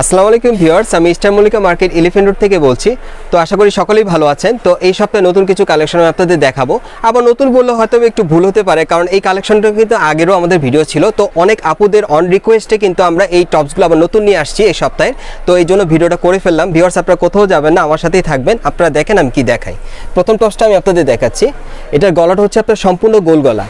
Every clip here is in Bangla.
আসসালামু আলাইকুম ভিউয়ার্স, আমি Star Mallika market Elephant Road থেকে বলছি। তো আশা করি সকলেই ভালো আছেন। তো এই সপ্তাহে নতুন কিছু কালেকশন আমি আপনাদের দেখাবো। আবার নতুন বললে হয়তো একটু ভুল হতে পারে, কারণ এই কালেকশনটা কিন্তু আগেরও আমাদের ভিডিও ছিল। তো অনেক আপুদের অন রিকোয়েস্টে কিন্তু আমরা এই টপসগুলো আবার নতুন নিয়ে আসছি এই সপ্তাহে। তো এই জন্য ভিডিওটা করে ফেললাম। ভিউয়ার্স, আপনারা কোথাও যাবেন না, আমার সাথেই থাকবেন। আপনারা দেখেন আমি কি দেখাই। প্রথম টপসটা আমি আপনাদের দেখাচ্ছি। এটার গলাটা হচ্ছে আপনার সম্পূর্ণ গোল গলা।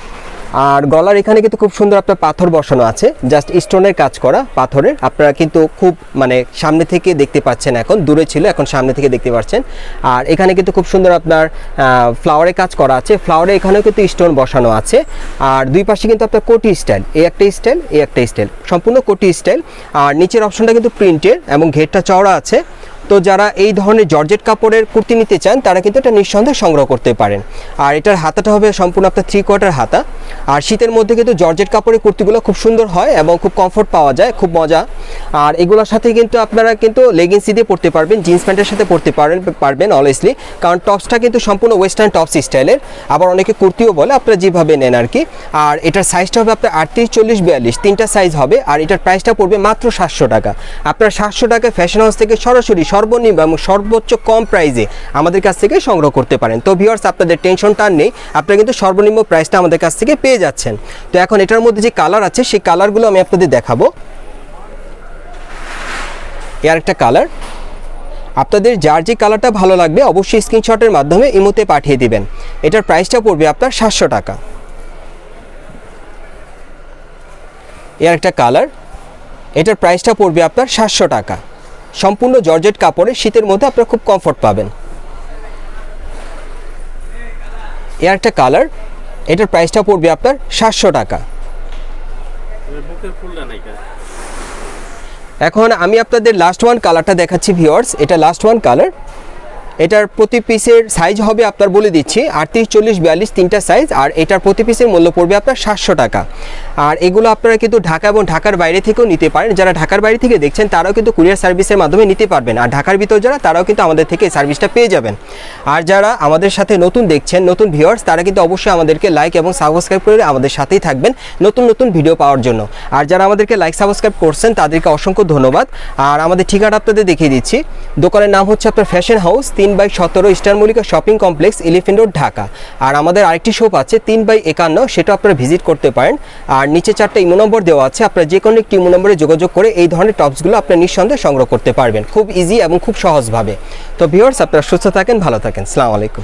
আর গলার এখানে কিন্তু খুব সুন্দর আপনার পাথর বসানো আছে। জাস্ট স্টোনের কাজ করা পাথরের। আপনারা কিন্তু খুব মানে সামনে থেকে দেখতে পাচ্ছেন এখন, দূরে ছিল, এখন সামনে থেকে দেখতে পাচ্ছেন। আর এখানে কিন্তু খুব সুন্দর আপনার ফ্লাওয়ারের কাজ করা আছে। ফ্লাওয়ারে এখানেও কিন্তু স্টোন বসানো আছে। আর দুই পাশে কিন্তু আপনার কোটি স্টাইল এই একটা স্টাইল এই একটা স্টাইল সম্পূর্ণ কোটি স্টাইল আর নিচের অপশনটা কিন্তু প্রিন্টের এবং ঘেরটা চওড়া আছে। তো যারা এই ধরনের জর্জেট কাপড়ের কুর্তি নিতে চান, তারা কিন্তু এটা নিঃসন্দেহে সংগ্রহ করতে পারেন। আর এটার হাতাটা হবে সম্পূর্ণ আপনার থ্রি কোয়ার্টার হাতা। আর শীতের মধ্যে কিন্তু জর্জেট কাপড়ের কুর্তিগুলো খুব সুন্দর হয় এবং খুব কমফোর্ট পাওয়া যায়, খুব মজা। আর এগুলোর সাথে কিন্তু আপনারা কিন্তু লেগিংসি দিয়ে পরতে পারবেন জিন্স প্যান্টের সাথে পরতে পারেন, পারবেন অলওয়েসলি কারণ টপসটা কিন্তু সম্পূর্ণ ওয়েস্টার্ন টপস স্টাইলের আবার অনেকে কুর্তিও বলে, আপনারা যেভাবে নেন আর কি আর এটার সাইজটা হবে আপনার আটত্রিশ, চল্লিশ, বিয়াল্লিশ, তিনটা সাইজ হবে। আর এটার প্রাইসটা পড়বে মাত্র সাতশো টাকা। আপনার সাতশো টাকা ফ্যাশন হাউস থেকে সরাসরি সর্বনিম্ন এবং সর্বোচ্চ কম প্রাইসে আমাদের কাছ থেকে সংগ্রহ করতে পারেন। তো ভিউয়ার্স আপনাদের টেনশনটা নেই। আপনারা কিন্তু সর্বনিম্ন প্রাইসটা আমাদের কাছ থেকে পেয়ে যাচ্ছেন। তো এখন এটার মধ্যে যে কালার আছে, সেই কালারগুলো আমি আপনাদের দেখাবো। এর একটা কালার আপনাদের যার যে কালারটা ভালো লাগবে, অবশ্যই স্ক্রিনশটের মাধ্যমে ইমোতে পাঠিয়ে দিবেন। এটার প্রাইসটা পড়বে আপনার সাতশো টাকা। এর একটা কালার এটার প্রাইসটা পড়বে আপনার সাতশো টাকা। সম্পূর্ণ জর্জেট কাপড়ে শীতের মধ্যে আপনারা খুব কমফোর্ট পাবেন। এর একটা কালার এটার প্রাইসটা পড়বে আপনার সাতশো টাকা। এখন আমি আপনাদের লাস্ট ওয়ান কালারটা দেখাচ্ছি ভিওয়ার্স এটা লাস্ট ওয়ান কালার এটার প্রতি পিসের সাইজ হবে আপনার বলে দিচ্ছি, আটত্রিশ, চল্লিশ, বিয়াল্লিশ তিনটা সাইজ আর এটার প্রতি পিসের মূল্য পড়বে আপনার সাতশো টাকা। আর এগুলো আপনারা কিন্তু ঢাকা এবং ঢাকার বাইরে থেকেও নিতে পারেন। যারা ঢাকার বাইরে থেকে দেখছেন, তারাও কিন্তু কুরিয়ার সার্ভিসের মাধ্যমে নিতে পারবেন। আর ঢাকার ভিতর যারা, তারাও কিন্তু আমাদের থেকে সার্ভিসটা পেয়ে যাবেন। আর যারা আমাদের সাথে নতুন দেখছেন, নতুন ভিউয়ার্স তারা কিন্তু অবশ্যই আমাদেরকে লাইক এবং সাবস্ক্রাইব করে আমাদের সাথেই থাকবেন নতুন নতুন ভিডিও পাওয়ার জন্য। আর যারা আমাদেরকে লাইক সাবস্ক্রাইব করছেন, তাদেরকে অসংখ্য ধন্যবাদ। আর আমাদের ঠিকানা আপনাদের দেখিয়ে দিচ্ছি। দোকানের নাম হচ্ছে আপনার ফ্যাশন হাউস তিন বাই সতেরো Star Mallika shopping complex, Elephant Road, Dhaka. আর আমাদের আরেকটি শপ আছে, তিন বাই একান্ন, সেটা আপনারা ভিজিট করতে পারেন। আর নিচে চারটা ইমো নম্বর দেওয়া আছে, আপনারা যে কোনো একটি ইমো নম্বরে যোগাযোগ করে এই ধরনের টপসগুলো আপনার নিঃসন্দেহে সংগ্রহ করতে পারবেন, খুব ইজি এবং খুব সহজভাবে। তো ভিউয়ার্স আপনারা সুস্থ থাকেন, ভালো থাকেন। সালাম আলাইকুম।